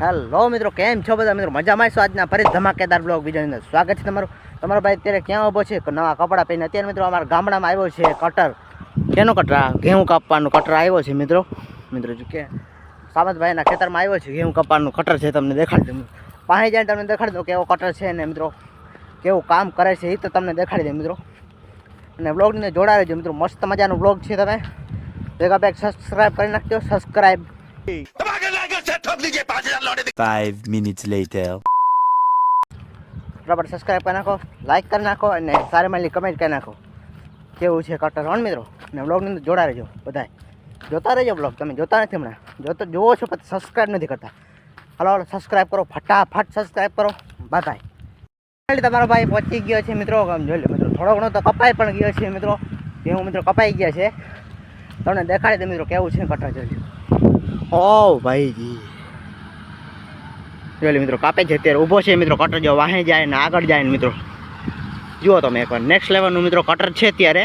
Hello મિત્રો, કેમ છો બધા? મિત્રો, મજામાં છો આજના ફરી ધમાકેદાર બ્લોગ વિડીયોની અંદર. સ્વાગત છે તમારું. તમારો ભાઈ અત્યારે ક્યાં ઊભો છે? નવા કપડાં પહેરીને અત્યારે મિત્રો અમારા ગામડામાં આવ્યો છે કટર. કેનો કટર? ઘેઉં કાપવાનું કટર આવ્યો છે મિત્રો. મિત્રો કે સામંતભાઈના ખેતરમાં આવ્યો છે ઘેઉં કાપવાનું કટર છે, તમને દેખાડી દઉં. પાસે જઈને તમને દેખાડી દઉં કેવો કટર છે ને મિત્રો. કેવું કામ કરે છે એ તો તમને દેખાડી દે મિત્રો. અને બ્લોગની અંદર જોડાવે છે મિત્રો, મસ્ત મજાનો બ્લોગ છે તમે. ભેગા ભેગ સબસ્ક્રાઈબ કરી નાખજો. Subscribe Five minutes later. બરાબર સબસ્ક્રાઈબ કરી નાખો લાઇક કરી નાખો અને સારી મારી કમેન્ટ કરી નાખો. કેવું છે કટર હોન મિત્રો? અને બ્લોગની અંદર જોડા રહેજો બધાય. જોતા રહેજો બ્લોગ તમે જોતા નથી હમણાં. જોતો જોવો છો પણ સબસ્ક્રાઈબ નથી કરતા. હલો હલો સબસ્ક્રાઈબ કરો ફટાફટ સબસ્ક્રાઈબ કરો. બધાય. તમારો ભાઈ પહોંચી ગયો છે મિત્રો. આમ જોઈ લો મિત્રો થોડો ઘણો તો કપાઈ પણ ગયો છે મિત્રો. હું મિત્રો કપાઈ ગયા છે. તમને દેખાડી દે મિત્રો કેવું છે કટર જોઈ લો. ઓ ભાઈજી. જોઈ લો મિત્રો કાપે છે અત્યારે ઊભો છે મિત્રો કટર જો વાહે જાય ને આગળ જાય ને મિત્રો જુઓ તમે એકવાર નેક્સ્ટ લેવલનું મિત્રો કટર છે અત્યારે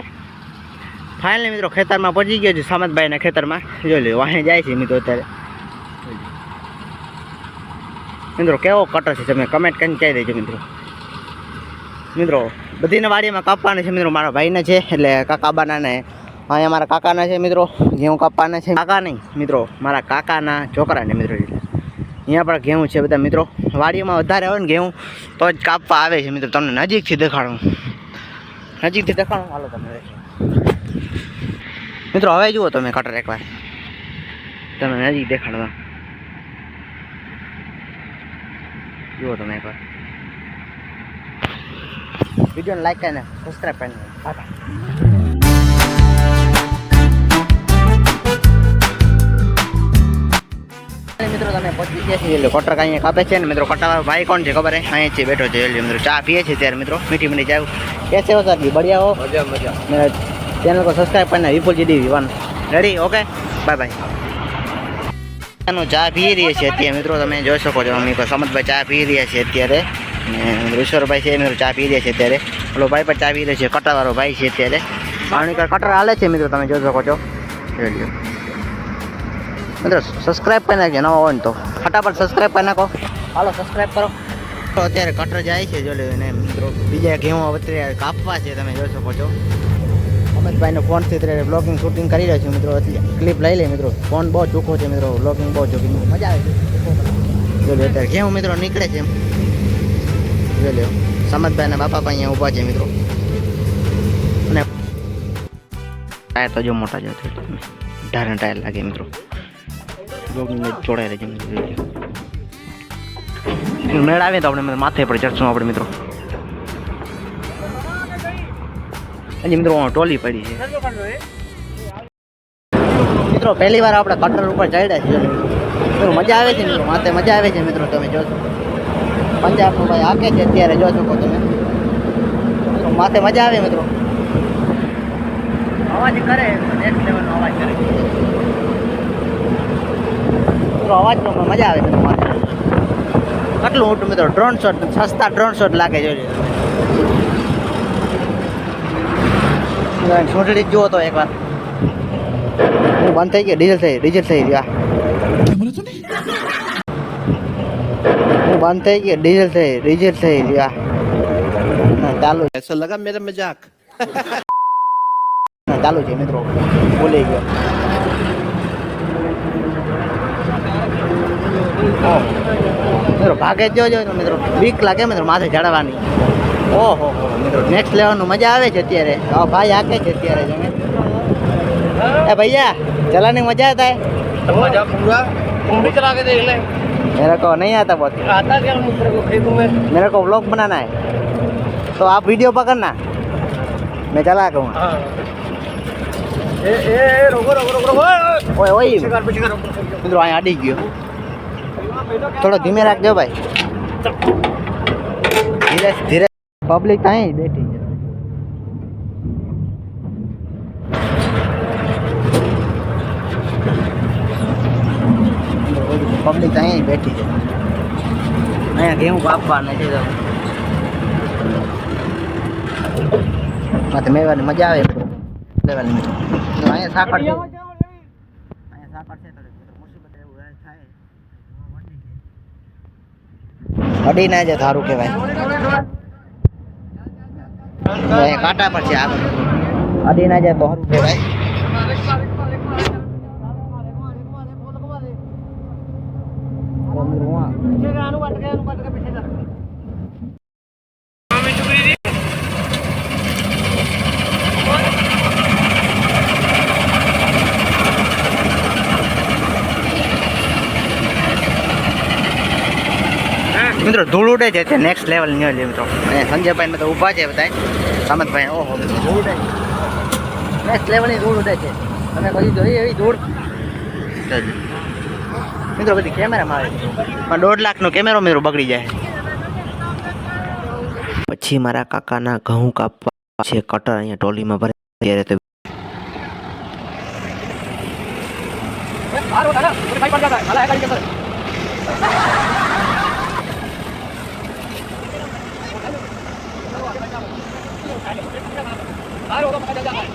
ફાઇનલી મિત્રો ખેતરમાં પહોંચી ગયો છે સામતભાઈના ખેતરમાં જોઈ લો વાહે જાય છે મિત્રો અત્યારે મિત્રો કેવો કટર છે તમે કમેન્ટ કરીને કહી દેજો મિત્રો મિત્રો બધીને વાડીમાં કાપવાના છે મિત્રો મારા ભાઈને છે એટલે કાકાબાના ને અહીંયા મારા કાકાના છે મિત્રો ઘેઉં કાપવાના છે કાકા નહીં મિત્રો મારા કાકાના છોકરાને મિત્રો એટલે અહીંયા પણ ઘેઉં છે બધા મિત્રો. વાડીમાં વધારે હોય ને ઘેઉં, તો જ કાપવા આવે છે મિત્રો. તમને નજીકથી દેખાડું. નજીકથી દેખાડું, હાલો તમે મિત્રો, હવે જુઓ તમે કટર એકવાર. તમે નજીક દેખાડવા. જુઓ તમે એકવાર. વિડીયોને લાઈક કરીને સબસ્ક્રાઈબ કરીને અમે પહોંચી ગયા છીએ એટલે કોટર અહીંયા કાપે છે ને મિત્રો કટાવાળો ભાઈ કોણ છે ખબર હે અહીંયા છે બેઠો છે એટલે મિત્રો ચા પીએ છે ત્યારે મિત્રો મીઠી મીઠી ચા કે છે સર જી બળિયા હો મજા મજા મેરા ચેનલ કો subscribe કરना Vipul GD Vivan ready okay bye bye આનો ચા પી રહ્યા છે અત્યારે મિત્રો તમે જોઈ શકો છો અમે સમતભાઈ ચા પી રહ્યા છે અત્યારે ઈશ્વરભાઈ છે મિત્રો ચા પી રહ્યા છે અત્યારે ઓલો ભાઈ પણ ચા પી રહ્યો છે કટાવાળો ભાઈ છે અત્યારે કટર હાલે છે મિત્રો તમે જોઈ શકો છો જોઈ લ્યો મિત્રો સબસ્ક્રાઈબ કરી નાખજો, નવા હોય ને તો. ફટાફટ સબસ્ક્રાઈબ કરી નાખો. હાલો સબસ્ક્રાઈબ કરો. અત્યારે કટર જાય છે જો લ્યો ને મિત્રો. બીજા ઘેવા અત્યારે કાપવા છે, તમે જોઈ શકો છો. અમિતભાઈનો ફોનથી અત્યારે બ્લોગિંગ શૂટિંગ કરી રહ્યો છું મિત્રો. અત્યારે ક્લિપ લઈ લે મિત્રો. ફોન બહુ ચૂકો છે મિત્રો. બ્લોગિંગ બહુ ચૂકી મજા આવે છે. જો અત્યારે ઘેવું મિત્રો નીકળે છે એમ. જોઈ લ્યો સમતભાઈના બાપા પણ અહીંયા ઊભા છે મિત્રો. અને ટાયર તો જો મોટા જ ઢારના ટાયર લાગે મિત્રો. બ્લોગની મેળ આવે તો આપણે માથે પર ચડશું આપણે મિત્રો. હજી મિત્રો ટોલી પડી છે. મિત્રો, પહેલી વાર આપણે કટર ઉપર ચડ્યા છીએ. મિત્રો, મજા આવે છે મિત્રો, માથે મજા આવે છે મિત્રો, તમે જોશો. પંજાબનો ભાઈ હાકે છે અત્યારે જો શકો તમે. માથે મજા આવે મિત્રો. અવાજ કરે નેક્સ્ટ લેવલનો અવાજ કરે. મિત્રો અવાજનો મજા આવે તમને આટલું મોટું મિત્રો ડ્રોન શોટ સસ્તા ડ્રોન શોટ લાગે જોજો છોટડી જુઓ તો એકવાર બંધ થઈ ગયો ડીઝલ થઈ ડીઝલ થઈ ગયો બંધ થઈ ગયો ડીઝલ થઈ ડીઝલ થઈ ગયો ચાલુ એસો લગા મેરા મજાક ચાલુ છે મિત્રો બોલી ગયો મિત્રો ભાગે જ જોજો મિત્રો બીક લાગે મિત્રો માથે ચડવાની ઓહો મિત્રો નેક્સ્ટ લેવલનું મજા આવે છે અત્યારે હા ભાઈ હાકે છે અત્યારે તમે ए भैया चलाने में मजा आता है मजा पूरा तुम भी चला के देख ले मेरे को नहीं आता बहुत आता क्या मुझे को खेतों में मेरे को व्लॉग बनाना है तो आप वीडियो पकड़ना मैं चला कहूँगा हाँ ए ए ए, रोको रोको रोको रोको ओए ओए पीछे कर पीछे कर ऊपर चल जाओ। મિત્રો અહીંયા અડી ગયો થોડો ધીમે રાખજો ભાઈ ધીરે ધીરે પબ્લિક અહીં બેઠી છે પબ્લિક અહીં બેઠી છે અહીંયા ઘેવું કાપવા નથી તો માથે મેવાની મજા આવે લેવાની તો અહીંયા સાકર અડી ના જાય સારું કહેવાય કાંટા પર છે આગળ. અડી ના જાય તો સારું કહેવાય. મિત્રો, ધૂળ ઉડે છે નેક્સ્ટ લેવલ નહીં હોય મિત્રો. અને સંજયભાઈ તો ઊભા છે બધા સામતભાઈ, ઓહો, ધૂળ નેક્સ્ટ લેવલની ધૂળ ઉડે છે. તમે પછી જોઈએ એવી ધૂળ? મિત્રો, બધી કેમેરા મારે પણ દોઢ લાખનો કેમેરો મિત્રો બગડી જાય. પછી મારા કાકાના ઘઉં કાપવા છે, કટર અહીંયા ટોલીમાં ભરે ત્યારે તો Hanya 下来